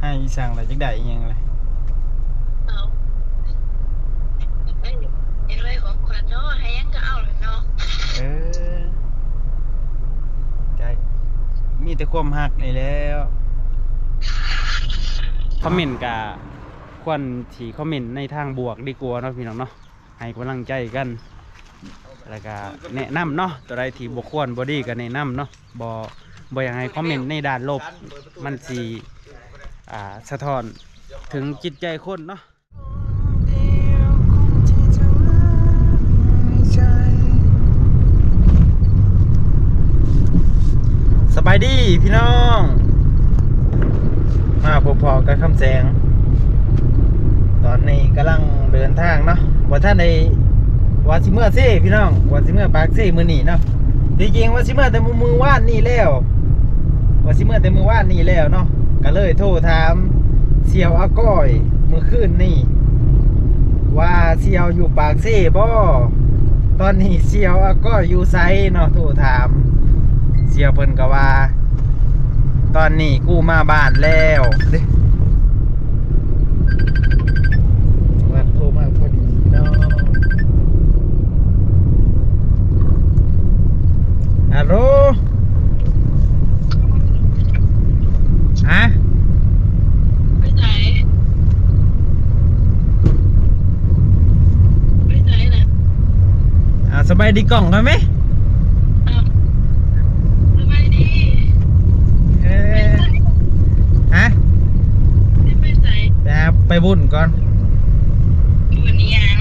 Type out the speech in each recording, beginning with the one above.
ให้อีสังอะไรจักได้อีหยังเลยเอาอยากไอยากได้ของขวัญนาะให้ยังก็เอาล่เนาะเออใจมีแต่ความหักนี่แล้วคอมเมนต์กับควรถีคอมเมนต์ในทางบวกดีกว่าเนาะพี่น้องเนาะให้กำลังใจกันแล้วก็แนะนำเนาะตัวใดที่บกควรบอดี้ก็แนะนำเนาะบอบอยังไงคอมเมนต์ในด้านลบมันสี่าสะท้อนถึงจิตใจคนเนาะสบายดีพี่น้อง มาพบพอกันคำแสง ตอนนี้กำลังเดินทางเนาะว่าท่านในวาซิเมื่อเซ่พี่น้องวาซิเมื่อปากเซ่มือหนีเนาะจริงๆวาซิเมื่อแต่มือว่านนี่แล้ววาซิเมื่อแต่มือว่านนี่แล้วเนาะ ก็เลยโทรถามเซียวอาก้อยเมื่อคืนนี่ ว่าเซียวอยู่ปากเซ่บ่ตอนนี้เซียวอาก้อยอยู่ไซเนาะโทรถามเซียวเพิ่นก็ว่า ตอนนี้กูมาบ้านแล้ว ไยดีกล่องกันไหมสบายดีเออฮะไปใส่แต่ไปบุญก่อน บุญยัง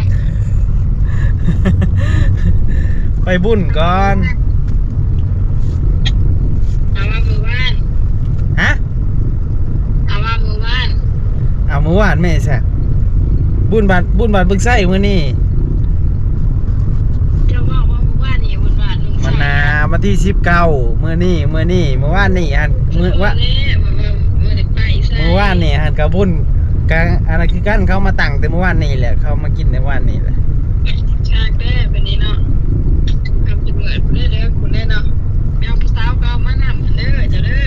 ไปบุญก่อนเอามาหมู่บ้านฮะเอามาหมู่บ้านเอาหมู่บ้านแม่ใช่บุญบาทบุญบาทบึกไส้มื้อนี้ นาวันที่สิบเก้าเมื่อนี่มื่อนี่เมื่อวานนี่อันเมื่อว่าเมื่อวานนี่อันกระบุนกันอะไรคือกันเขามาตั้งแต่เมื่อวานนี่แหละเขามากินในวันนี้แหละใช่แม่เป็นนี้เนาะกับกินเหมือนเรื่อยๆคุณเล่นเนาะแมวผู้สาก็มานำเด้จะเด้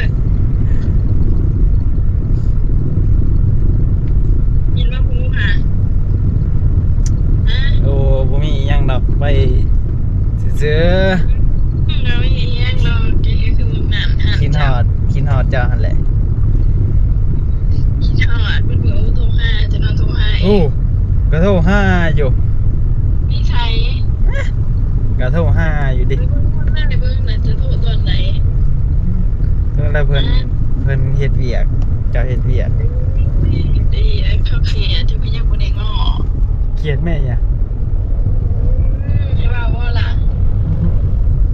กินว่าคุณค่ะโอ้ผมมียังดอกไปเจอ จ้าหันแหละอีทอดมันเบอร์โทรห้าจะนอนโทรห้าอ้กระโทรห้าอยู่ไม่ใช่กระโทรห้าอยู่ดิเรื่องอะไรเบื้อนจะโทรตอนไหนเพื่อะเพิ่นเพิ่นเฮ็ดเวียกจ้เฮ็ดเวียกดีเอ้ข้าวเขียดที่พี่ยักบุญเองงอเขียดแม่ยะใช่ป่าวว่าล่ะ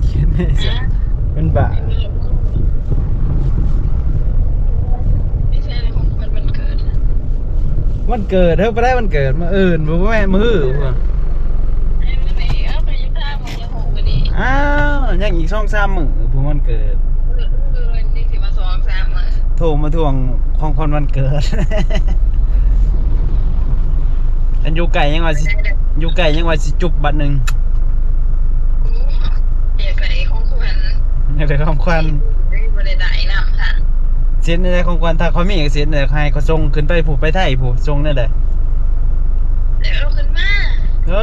เขียดแม่จ้ะเป็นบ้า วันเกิดเธอไปได้วันเกิดมาเอื่นมือแม่มืออ้าวยังอีกช่องซ้ำมือพูดวันเกิดโทรมาทวงของคนวันเกิดอันยูไก่ยังว่าสิยูไก่ยังว่าสิจุบบัตรหนึ่งอยากไก่ของควันอยากไก่ของควัน สินอะไรของกวนถ้าเขามีเอกสินอะไรให้เขาส่งขึ้นไปผูกไปไทยผูกส่งนั่นแหละเดี๋ยวเอาขึ้นมาโอ้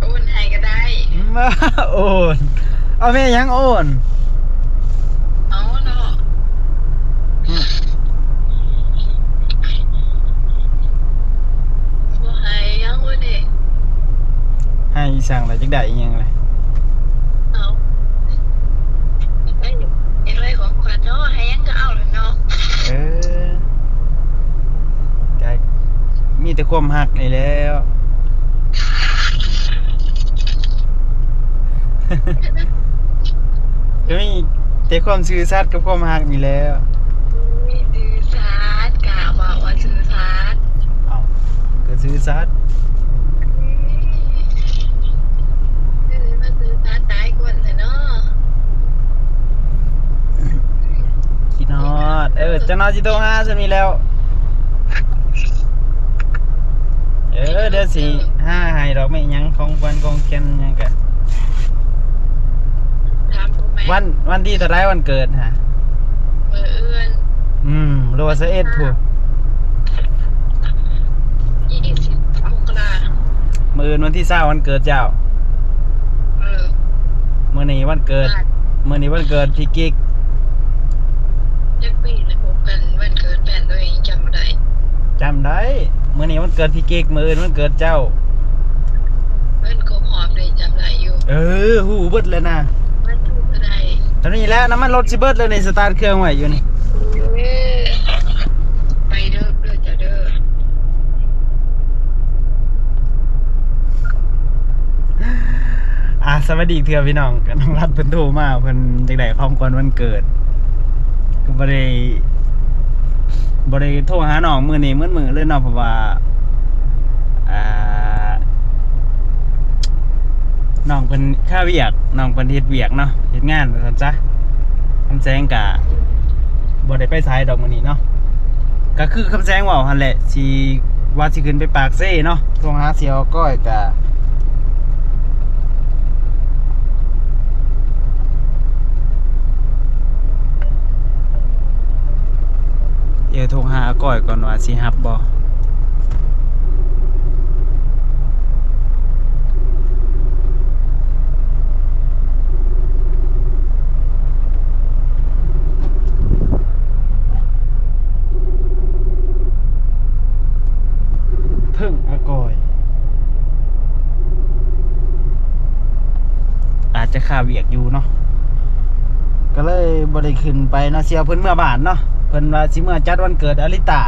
โอนให้ก็ได้ มาโอนเอาแม่ยังโอน ให้สั่งอะไรจักได้อีหยงเลยเอาได้อยู่ยังไรของขวันาะให้ยังก็เอาล้เนาะเออก็มีแต่ความหักนี่แล้วจะมีแต่ความซื่อสัตย์กับความหักนี่แล้ว มีสื่อสารกล่าวว่าว่าสื่อสารเอาก็ซื่อสัตย์ จิโตห้าจะมีแล้ว เออเดี๋ยวสี่ห้าให้เราไม่ยังของวันกองเกนยังกะไหวันวันที่เท่าไรวันเกิดฮะเมือเอื้อนอืมรัวเซเอ็ดผูกมือวันที่เศร้าวันเกิดเจ้าเมื่อนี้วันเกิด เมื่อนี้วันเกิดพี่กิ๊ก จำได้มื่อนี้วันเกิดพี่กิ๊กมืออื่นวันเกิดเจ้าเพื่อนคบหอบเลยจำได้อยู่เออหูเบิดเลยนะวันถูกก็ได้ตอนนี้แล้วน้ำมันรถสิเบิดเลยในสตาร์ทเครื่องไว้อยู่นี่เอ้ยไปเด้อเด้อจ้ะเด้ออะสวัสดีอีกเถื่อพี่น้องกันน้องรัดเพิ่นโทรมาเพิ่นจังได๋ของก่อนวันเกิดก็บ่ได้ บ่ได้โทรหาน้องมือนี้มือมือเลยเนาะเพราะว่าน้องเพิ่นค่าเวียกน้องเพิ่นเฮ็ดเวียกเนาะเฮ็ดงานว่าซั่นซะคำแซงกะบ่ได้ไปสายดอกมือนี้เนาะก็คือคำแซงว้าหันแหละสิว่าสิขึ้นไปปากเซ่เนาะโทรหาเสียวก้อยกะ ดี๋ยวโทรหาก่อยก่อนว่าสิฮับบ่เพิ่งอากอย อาจจะค่าเวียกอยู่เนาะก็เลยบ่ได้ขึ้นไปเนาะเสียเพิ่นเมื่อบ้านเนาะ เพิ่นว่าสิเมื่อจัดวันเกิดอลิตา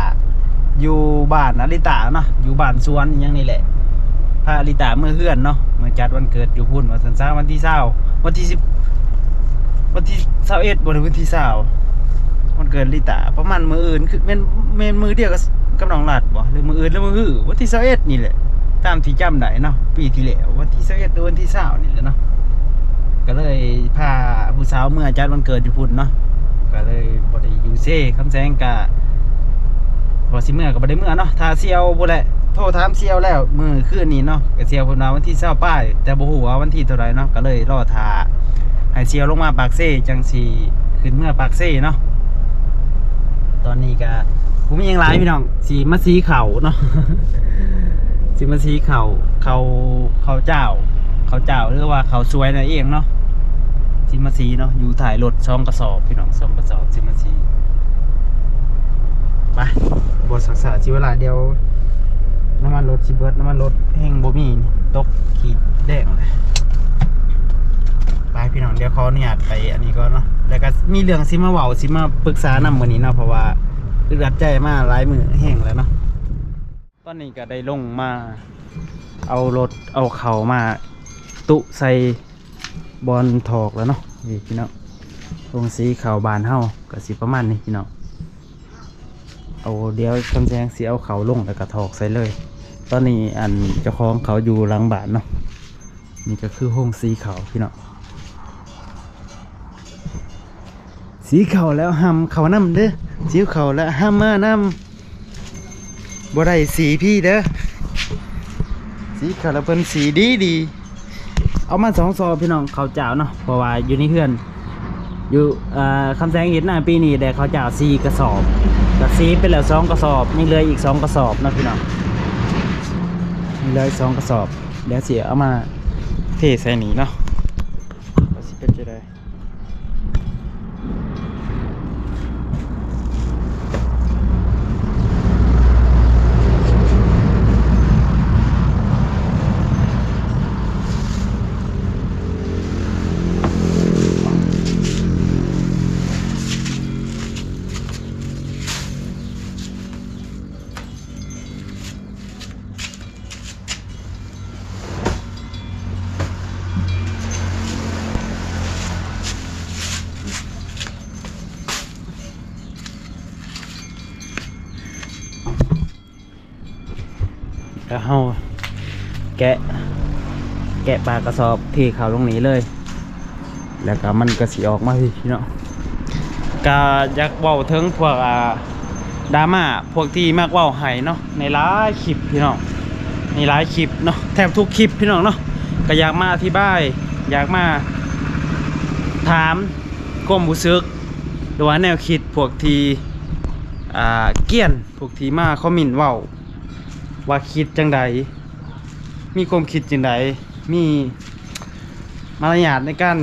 อยู่บ้านอลิตาเนาะอยู่บ้านสวนอหยังนี่แหละพาอลิตาเมื่อเฮือนเนาะเมื่อจัดวันเกิดอยู่พุ่นว่าสันซาวันที่20วันที่10วันที่21บ่ได้วันที่20วันเกิดอลิตาประมาณมืออื่นคือแม่นแม่นมือเดียวกับกับน้องลัดบ่หรือมืออื่นหรือมือฮื้อวันที่21นี่แหละตามที่จำได้เนาะปีที่แล้ววันที่21หรือวันที่20นี่แหละเนาะก็เลยพาผู้สาวเมื่อจัดวันเกิดอยู่พุ่นเนาะ ก็เลยบ่ได้อยู่เซ่คำแซงกะบ่สิเมื่อก็บ่ได้เมื่อเนาะถ้าเซียวบ่แหละโทรถามเซียวแล้วมื้อคืนนี้เนาะก็เซียวเพิ่นว่าวันที่20ป้ายแต่บ่ฮู้ว่าวันที่เท่าไหร่เนาะก็เลยรอท่าให้เซียวลงมาปากเซ่จังสิขึ้นเมื่อปากเซ่เนาะตอนนี้ก็ผมยังหลายพี่น้องสิมาสีเข่าเนาะสิมาสีเข่าเขาเขาเจ้า เขาเจ้าหรือว่าเขาสวยนั่นเองเนาะ ซิมาซีเนาะอยู่ถ่ายรถซองกระสอบพี่น้องซองกระสอบซิมาซีไปบทสักษาชีเวลาเดียวน้ำมันรถชิเบิร์ดน้ำมันรถแห้งบ่มีนี่ตกขีดแดงเลยไปพี่น้องเดี๋ยวเขออนุญาตไปอันนี้ก่อนเนาะแล้วก็มีเรื่องสิมาเว้าสิมาปรึกษานำมื้อนี้เนาะเพราะว่าอึดอัดใจมาหลายมือแห้งแล้วเนาะตอนนี้ก็ได้ลงมา เอารถเอาเข่ามา ตุใส่ บอลถอกแล้วเนาะนี่พี่น้องลงสีข่าบานเฮาก็สิประมาณนี้พี่น้องเอาเดี๋ยวคำแจงสีเอาเขาลงแล้วก็ถอกใส่เลย ตอนนี้อันเจ้าของเขาอยู่หลังบานเนาะนี่ก็คือห้องสีขาวพี่น้องสีเขาแล้วห้ำเขาน้ำเด้อสีเขาแล้วห้ามมาน้ำบ่ได้สีพี่เด้อสีขาวแล้วเป็นสีดีดี เอามาสองซอพี่น้องเขาวเจ้าเนาะเพราะว่าอยู่นี่เพื่อน อยู่อ่าคำแสงเห็นหน้าปีนี้แต่เขาวเจ้าซีกระสอบกระซีไปแล้วสองกระสอบยังเหลืออีกสองกระสอบนะพี่น้องนี่เหลือสองกระสอบเดี๋ยวเสียเอามาเทใส่หนีเนาะสิเป็นจะได้ เฮาแกะ แกะปลากระสอบที่เขาลงนี้เลย แล้วก็มันก็สีออกมาพี่เนาะก็อยากเว้าถึงพวกอ่าดราม่าพวกที่มากเว้าให้เนาะในหลายคลิปพี่น้องในหลายคลิปเนาะแทบทุกคลิปพี่น้องเนาะก็อยากมาอธิบาย อยากมาถามความรู้สึกหรือว่าแนวคิดพวกที่อ่าเกลียนพวกที่มาคอมเมนต์เว้า ว่าคิดจังใดมีความคิดจังใดมีมารยาทในการ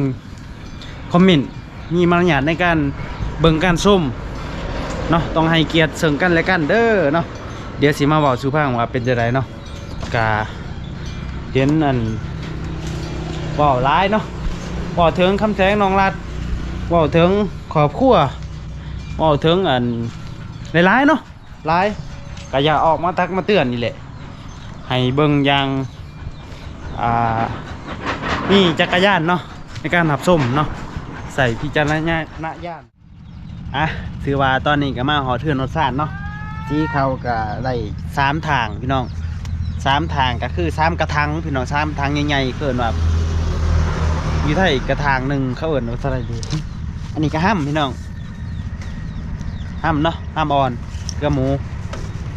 คอมเมนต์มีมารยาทในการเบิ่งการส้มเนาะต้องให้เกียรติซึ่งกันและกันเด้อเนาะเดี๋ยวสิมาเว้าสู่ฟังว่าเป็นจังไดเนาะกาเห็นอันเว้าหลายเนาะเว่าถึงคำแสงน้องรัดเว่าถึงครอบครัวเว่าถึงอันหลายเนาะหลาย ก็อย่าออกมาตักมาเตือนนี่แหละ ให้เบิ่งยางอ่านี่จักรยานเนาะในการหับส้มเนาะใส่พิจารณญาณอะถือว่าตอนนี้ก็มาหอเทือนรถสานเนาะที่เขาก็ได้สามทางพี่น้องสามทางก็คือสามกระทังพี่น้องสามทางใหญ่ๆเกินว่าอยู่ไทยกระถางหนึ่งเขาเอิญว่าอะไรดีอันนี้ก็ห้ามพี่น้องห้ามเนาะห้ามอ่อนกลือหมู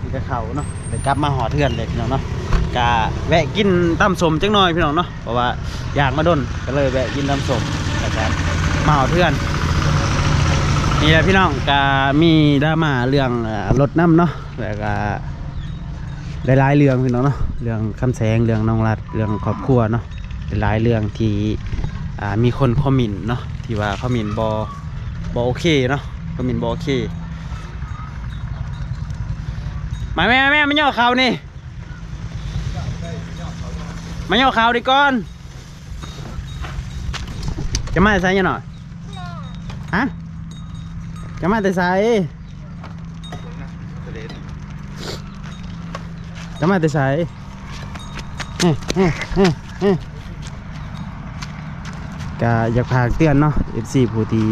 นี่ก็เขาเนาะเดี๋ยวกลับมาหอเทือนเลยพี่น้องเนาะกะแวะกินตำสมจังหน่อยพี่น้องเนาะเพราะว่าอยากมาดนก็เลยแวะกินตำสมนะครับมาหอเทือนนี่แหละพี่น้องกะมีดราม่าเรื่องรถน้ำเนาะแล้วก็หลายๆเรื่องพี่น้องเนาะเรื่องคำแสงเรื่องน้องรัดเรื่องครอบครัวเนาะหลายเรื่องที่มีคนคอมเมนเนาะที่ว่าคอมเมนบอบอโอเคเนาะคอมเมนบอโอเค มาแม่แม่มาย่อเขานี่มาย่อเขาดิก่อน จะมาแต่ไซยังหน่อยฮะจะมาแต่ไซจะมาแต่ไซเฮ้เฮ้เฮ้เฮ้ก็อยากพากเตือนเนาะ FC ผู้ที่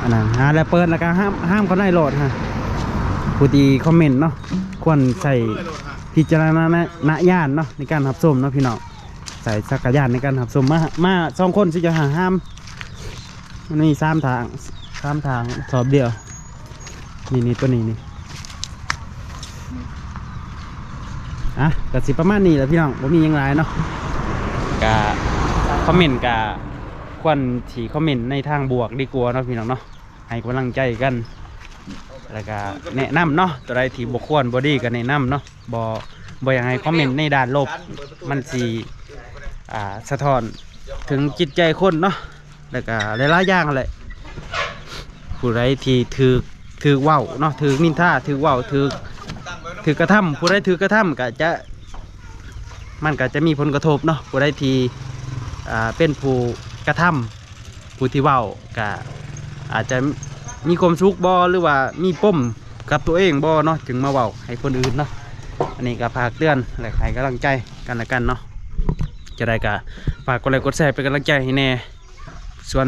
อันนั้นหาแล้วเปิดแล้วก็ห้ามห้ามเขาได้โหลดฮะ ผู้ที่คอมเมนต์เนาะควรใส่พิจารณาณญาณเนาะในการรับชมเนาะพี่น้องใส่สักยานในการรับชมมามาสองคนสิจะหาห้ามมันมีสามทางสามทางสอบเดียวนี่นี่ตัวนี้นี่อะก็สิประมาณนี้แหละพี่น้องผมมียังไรเนาะกะคอมเมนต์กะควรที่คอมเมนต์ในทางบวกดีกว่าเนาะพี่น้องเนาะให้กำลังใจกัน แล้วก็แนะนำเนาะตัวใดที่บกควรบอดี้ก็แนะนำเนาะบอบอยากให้คอมเมนต์ในด้านลบมันสีอ่าสะท้อนถึงจิตใจคนเนาะแล้วก็หลายๆอย่างแหละผู้ใดที่ถือถือเว้าเนาะถือนินท่าถือเว้าถือถือกระทำผู้ใดถือกระทำก็จะมันก็จะมีผลกระทบเนาะผู้ใดที่อ่าเป็นผู้กระทำผู้ที่เว้าก็อาจจะ มีความสุขบอหรือว่ามีปมกับตัวเองบอเนาะจึงมาเว้าให้คนอื่นเนาะอันนี้ก็ฝากเตือนและให้กำลังใจกันละกันเนาะจะได้ก็ฝากกดไลค์กดแชร์เป็นกำลังใจให้แน่ส่วน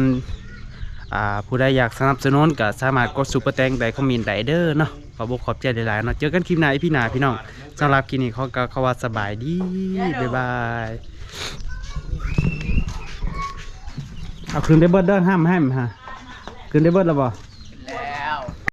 อ่าผู้ใดอยากสนับสนุนก็สามารถกดซุปเปอร์แตงได้คอมเมนต์ได้เด้อเนาะขอบอกขอบใจหลายๆเนาะเจอกันคลิปหน้าพี่หนาพี่น้องสำหรับคลิปนี้เขาก็เขาว่าสบายดีบ๊ายบายเอาคืนได้เบิดเด้อห้ามห้ามฮะคืนได้เบิดแล้วบ่